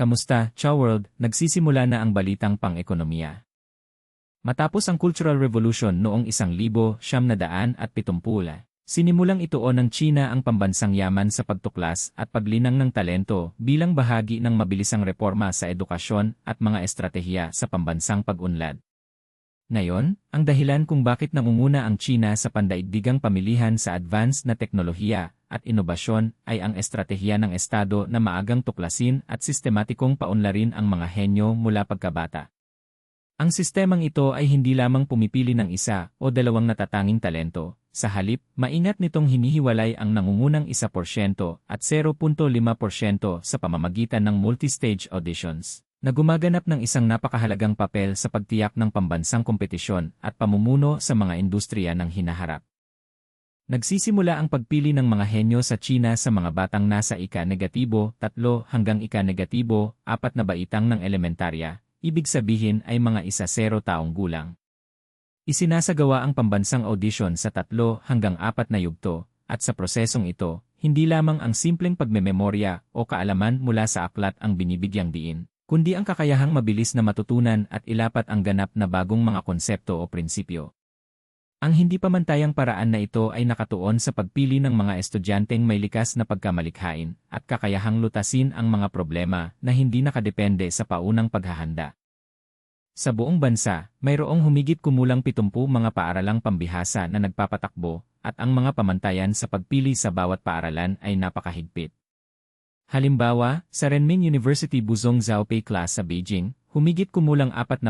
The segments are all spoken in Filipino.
Kamusta, Chow World? Nagsisimula na ang balitang pang-ekonomiya. Matapos ang Cultural Revolution noong 1970 at 70, sinimulang ituon ng China ang pambansang yaman sa pagtuklas at paglinang ng talento bilang bahagi ng mabilisang reforma sa edukasyon at mga estratehiya sa pambansang pag-unlad. Ngayon, ang dahilan kung bakit nangunguna ang China sa pandaigdigang pamilihan sa advanced na teknolohiya at inobasyon ay ang estratehiya ng Estado na maagang tuklasin at sistematikong paunlarin ang mga henyo mula pagkabata. Ang sistemang ito ay hindi lamang pumipili ng isa o dalawang natatanging talento, sa halip, maingat nitong hinihiwalay ang nangungunang 1% at 0.5% sa pamamagitan ng multi-stage auditions na gumaganap ng isang napakahalagang papel sa pagtiyak ng pambansang kompetisyon at pamumuno sa mga industriya ng hinaharap. Nagsisimula ang pagpili ng mga henyo sa China sa mga batang nasa ika-negatibo, tatlo hanggang ika-negatibo, apat na baitang ng elementarya, ibig sabihin ay mga isa zero taong gulang. Isinasagawa ang pambansang audition sa tatlo hanggang apat na yugto, at sa prosesong ito, hindi lamang ang simpleng pagmememorya o kaalaman mula sa aklat ang binibigyang diin, kundi ang kakayahang mabilis na matutunan at ilapat ang ganap na bagong mga konsepto o prinsipyo. Ang hindi pamantayang paraan na ito ay nakatuon sa pagpili ng mga estudyanteng may likas na pagkamalikhain at kakayahang lutasin ang mga problema na hindi nakadepende sa paunang paghahanda. Sa buong bansa, mayroong humigit kumulang 70 mga paaralang pambihasa na nagpapatakbo at ang mga pamantayan sa pagpili sa bawat paaralan ay napakahigpit. Halimbawa, sa Renmin University Buzong Zhaopei class sa Beijing, humigit kumulang 40,000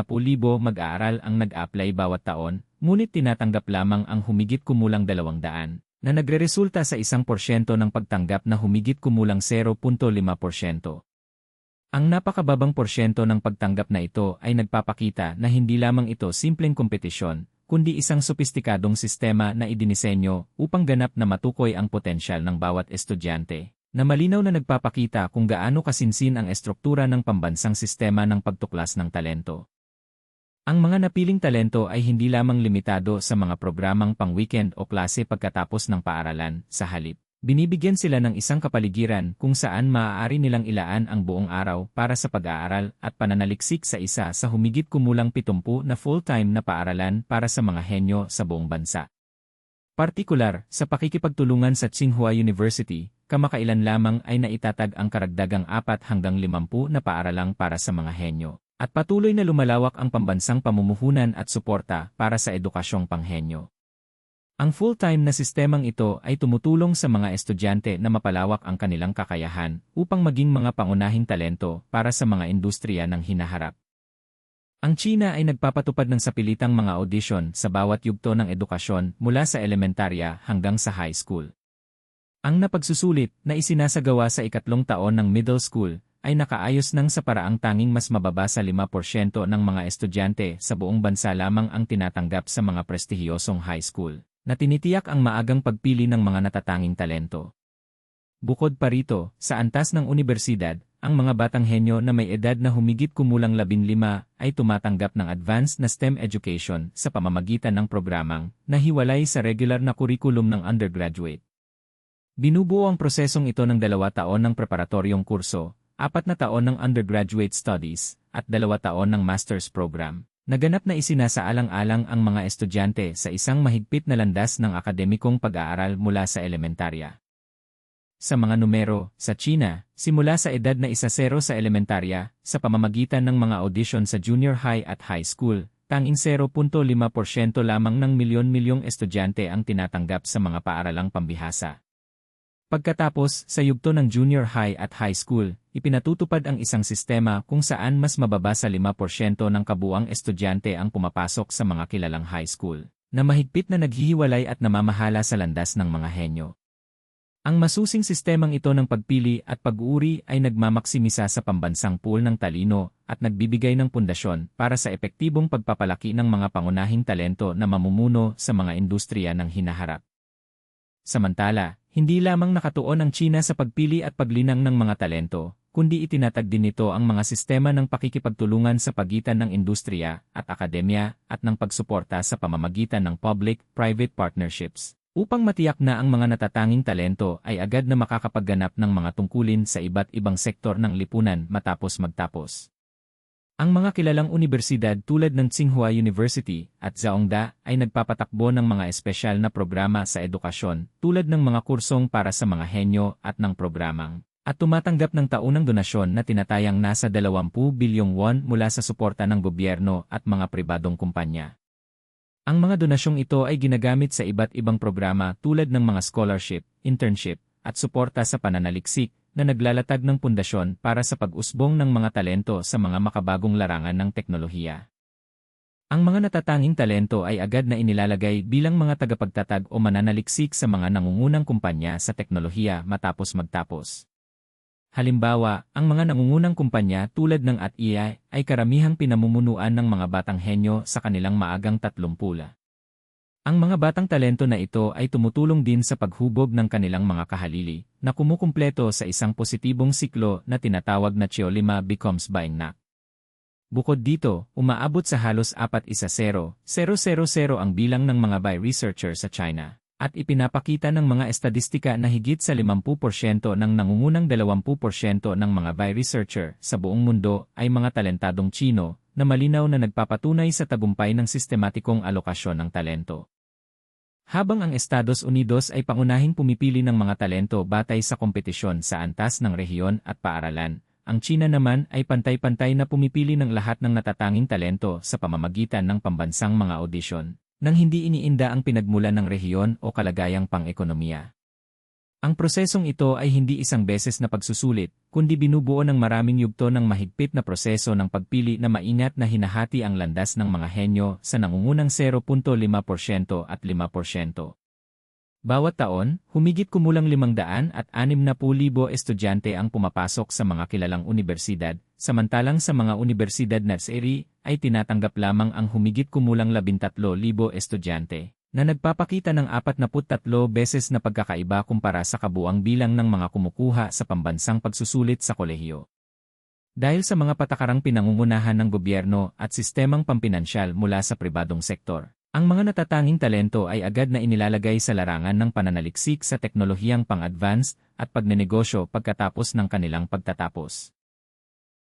mag-aaral ang nag-apply bawat taon, ngunit tinatanggap lamang ang humigit kumulang 200, na nagreresulta sa isang porsyento ng pagtanggap na humigit kumulang 0.5%. Ang napakababang porsyento ng pagtanggap na ito ay nagpapakita na hindi lamang ito simpleng kompetisyon, kundi isang sopistikadong sistema na idinisenyo upang ganap na matukoy ang potensyal ng bawat estudyante na malinaw na nagpapakita kung gaano kasinsin ang estruktura ng pambansang sistema ng pagtuklas ng talento. Ang mga napiling talento ay hindi lamang limitado sa mga programang pang-weekend o klase pagkatapos ng paaralan, sa halip. Binibigyan sila ng isang kapaligiran kung saan maaari nilang ilaan ang buong araw para sa pag-aaral at pananaliksik sa isa sa humigit kumulang 70 na full-time na paaralan para sa mga henyo sa buong bansa. Partikular, sa pakikipagtulungan sa Tsinghua University, kamakailan lamang ay naitatag ang karagdagang 4 hanggang 50 na paaralang para sa mga henyo. At patuloy na lumalawak ang pambansang pamumuhunan at suporta para sa edukasyong panghenyo. Ang full-time na sistemang ito ay tumutulong sa mga estudyante na mapalawak ang kanilang kakayahan upang maging mga pangunahing talento para sa mga industriya ng hinaharap. Ang China ay nagpapatupad ng sapilitang mga audition sa bawat yugto ng edukasyon mula sa elementarya hanggang sa high school. Ang napagsusulit na isinasagawa sa ikatlong taon ng middle school ay nakaayos ng sa paraang tanging mas mababa sa 5% ng mga estudyante sa buong bansa lamang ang tinatanggap sa mga prestihiyosong high school, na tinitiyak ang maagang pagpili ng mga natatanging talento. Bukod pa rito, sa antas ng universidad, ang mga batang henyo na may edad na humigit kumulang 15 ay tumatanggap ng advanced na STEM education sa pamamagitan ng programang na hiwalay sa regular na kurikulum ng undergraduate. Binubuo ang prosesong ito ng dalawa taon ng preparatoryong kurso, apat na taon ng undergraduate studies, at dalawa taon ng master's program. Naganap na isinasaalang-alang ang mga estudyante sa isang mahigpit na landas ng akademikong pag-aaral mula sa elementarya. Sa mga numero, sa China, simula sa edad na isa zero sa elementarya, sa pamamagitan ng mga audition sa junior high at high school, tanging 0.5% lamang ng milyon-milyong estudyante ang tinatanggap sa mga paaralang pambihasa. Pagkatapos, sa yugto ng junior high at high school, ipinatutupad ang isang sistema kung saan mas mababa sa 5% ng kabuang estudyante ang pumapasok sa mga kilalang high school, na mahigpit na naghihiwalay at namamahala sa landas ng mga henyo. Ang masusing sistemang ito ng pagpili at pag-uuri ay nagmamaksimisa sa pambansang pool ng talino at nagbibigay ng pundasyon para sa epektibong pagpapalaki ng mga pangunahing talento na mamumuno sa mga industriya ng hinaharap. Samantala, hindi lamang nakatuon ang China sa pagpili at paglinang ng mga talento, kundi itinatag din nito ang mga sistema ng pakikipagtulungan sa pagitan ng industriya at akademya at ng pagsuporta sa pamamagitan ng public-private partnerships Upang matiyak na ang mga natatanging talento ay agad na makakapagganap ng mga tungkulin sa iba't ibang sektor ng lipunan matapos magtapos. Ang mga kilalang universidad tulad ng Tsinghua University at Zhongda ay nagpapatakbo ng mga espesyal na programa sa edukasyon tulad ng mga kursong para sa mga henyo at ng programang at tumatanggap ng taunang donasyon na tinatayang nasa 20 bilyong won mula sa suporta ng gobyerno at mga pribadong kumpanya. Ang mga donasyong ito ay ginagamit sa iba't ibang programa tulad ng mga scholarship, internship, at suporta sa pananaliksik na naglalatag ng pundasyon para sa pag-usbong ng mga talento sa mga makabagong larangan ng teknolohiya. Ang mga natatanging talento ay agad na inilalagay bilang mga tagapagtatag o mananaliksik sa mga nangungunang kumpanya sa teknolohiya matapos magtapos. Halimbawa, ang mga nangungunang kumpanya tulad ng at AI ay karamihang pinamumunuan ng mga batang henyo sa kanilang maagang tatlumpula. Ang mga batang talento na ito ay tumutulong din sa paghubog ng kanilang mga kahalili na kumukumpleto sa isang positibong siklo na tinatawag na Chiolima becomes buying na. Bukod dito, umaabot sa halos 4-1-0, 0-0-0 ang bilang ng mga by researcher sa China at ipinapakita ng mga estadistika na higit sa 50% ng nangungunang 20% ng mga by researcher sa buong mundo ay mga talentadong Chino na malinaw na nagpapatunay sa tagumpay ng sistematikong alokasyon ng talento. Habang ang Estados Unidos ay pangunahing pumipili ng mga talento batay sa kompetisyon sa antas ng rehiyon at paaralan, ang China naman ay pantay-pantay na pumipili ng lahat ng natatanging talento sa pamamagitan ng pambansang mga audisyon nang hindi iniinda ang pinagmulan ng rehiyon o kalagayang pang-ekonomiya. Ang prosesong ito ay hindi isang beses na pagsusulit, kundi binubuo ng maraming yugto ng mahigpit na proseso ng pagpili na maingat na hinahati ang landas ng mga henyo sa nangungunang 0.5% at 5%. Bawat taon, humigit kumulang 500 at 60,000 estudyante ang pumapasok sa mga kilalang universidad, samantalang sa mga universidad na SERI ay tinatanggap lamang ang humigit kumulang 13,000 estudyante, na nagpapakita ng 43 beses na pagkakaiba kumpara sa kabuang bilang ng mga kumukuha sa pambansang pagsusulit sa kolehiyo. Dahil sa mga patakarang pinangungunahan ng gobyerno at sistemang pampinansyal mula sa pribadong sektor, ang mga natatanging talento ay agad na inilalagay sa larangan ng pananaliksik sa teknolohiyang pang-advance at pagnenegosyo pagkatapos ng kanilang pagtatapos.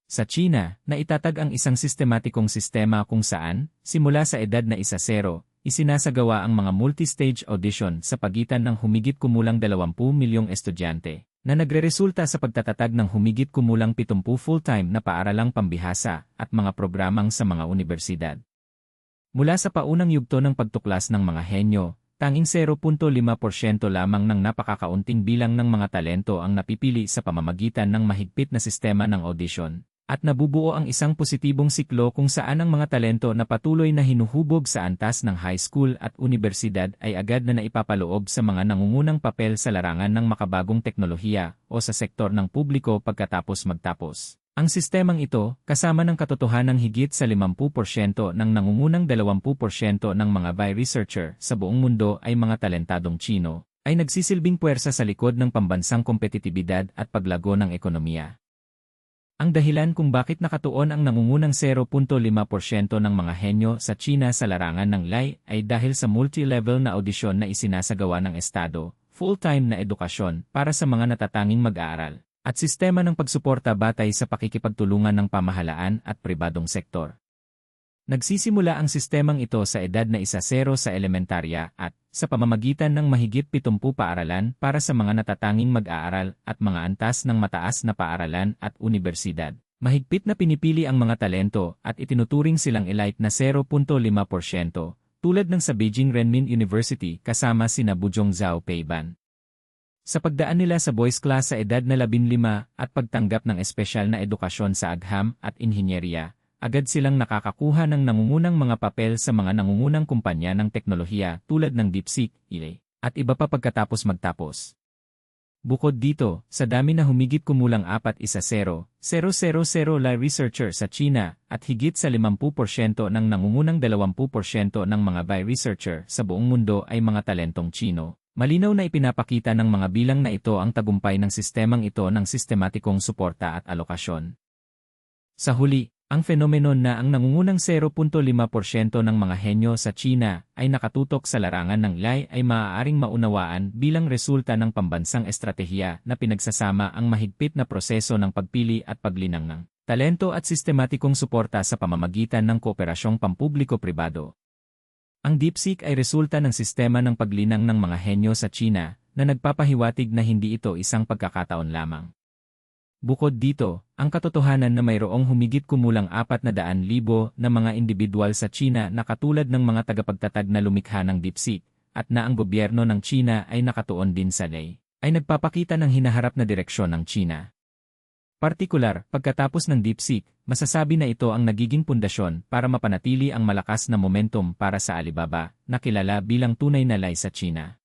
Sa China, naitatag ang isang sistematikong sistema kung saan, simula sa edad na isa zero, isinasagawa ang mga multi-stage audition sa pagitan ng humigit kumulang 20 milyong estudyante, na nagreresulta sa pagtatatag ng humigit kumulang 70 full-time na paaralang pambihasa at mga programang sa mga universidad. Mula sa paunang yugto ng pagtuklas ng mga henyo, tanging 0.5% lamang ng napakakaunting bilang ng mga talento ang napipili sa pamamagitan ng mahigpit na sistema ng audition, at nabubuo ang isang positibong siklo kung saan ang mga talento na patuloy na hinuhubog sa antas ng high school at universidad ay agad na naipapaloob sa mga nangungunang papel sa larangan ng makabagong teknolohiya o sa sektor ng publiko pagkatapos magtapos. Ang sistemang ito, kasama ng katotohanang higit sa 50% ng nangungunang 20% ng mga by researcher sa buong mundo ay mga talentadong Chino, ay nagsisilbing puwersa sa likod ng pambansang kompetitibidad at paglago ng ekonomiya. Ang dahilan kung bakit nakatuon ang nangungunang 0.5% ng mga henyo sa China sa larangan ng LAI ay dahil sa multi-level na audisyon na isinasagawa ng Estado, full-time na edukasyon para sa mga natatanging mag-aaral at sistema ng pagsuporta batay sa pakikipagtulungan ng pamahalaan at pribadong sektor. Nagsisimula ang sistemang ito sa edad na isa zero sa elementarya at sa pamamagitan ng mahigit 70 paaralan para sa mga natatanging mag-aaral at mga antas ng mataas na paaralan at universidad. Mahigpit na pinipili ang mga talento at itinuturing silang elite na 0.5%, tulad ng sa Beijing Renmin University kasama sina Bujong Zhao Peiban. Sa pagdaan nila sa boys class sa edad na 15 at pagtanggap ng espesyal na edukasyon sa agham at inhinyeriya, agad silang nakakakuha ng nangungunang mga papel sa mga nangungunang kumpanya ng teknolohiya tulad ng DeepSeek, ile, at iba pa pagkatapos magtapos. Bukod dito, sa dami na humigit kumulang 4 isa 0, 000 la researcher sa China at higit sa 50% ng nangungunang 20% ng mga by researcher sa buong mundo ay mga talentong Chino, Malinaw na ipinapakita ng mga bilang na ito ang tagumpay ng sistemang ito ng sistematikong suporta at alokasyon. Sa huli, Ang fenomenon na ang nangungunang 0.5% ng mga henyo sa China ay nakatutok sa larangan ng AI ay maaaring maunawaan bilang resulta ng pambansang estratehiya na pinagsasama ang mahigpit na proseso ng pagpili at paglinang ng talento at sistematikong suporta sa pamamagitan ng kooperasyong pampubliko-pribado. Ang DeepSeek ay resulta ng sistema ng paglinang ng mga henyo sa China na nagpapahiwatig na hindi ito isang pagkakataon lamang. Bukod dito, ang katotohanan na mayroong humigit kumulang 400,000 na mga individual sa China na katulad ng mga tagapagtatag na lumikha ng DeepSeek, at na ang gobyerno ng China ay nakatuon din sa lay, ay nagpapakita ng hinaharap na direksyon ng China. Partikular, pagkatapos ng DeepSeek, masasabi na ito ang nagiging pundasyon para mapanatili ang malakas na momentum para sa Alibaba, na kilala bilang tunay na lay sa China.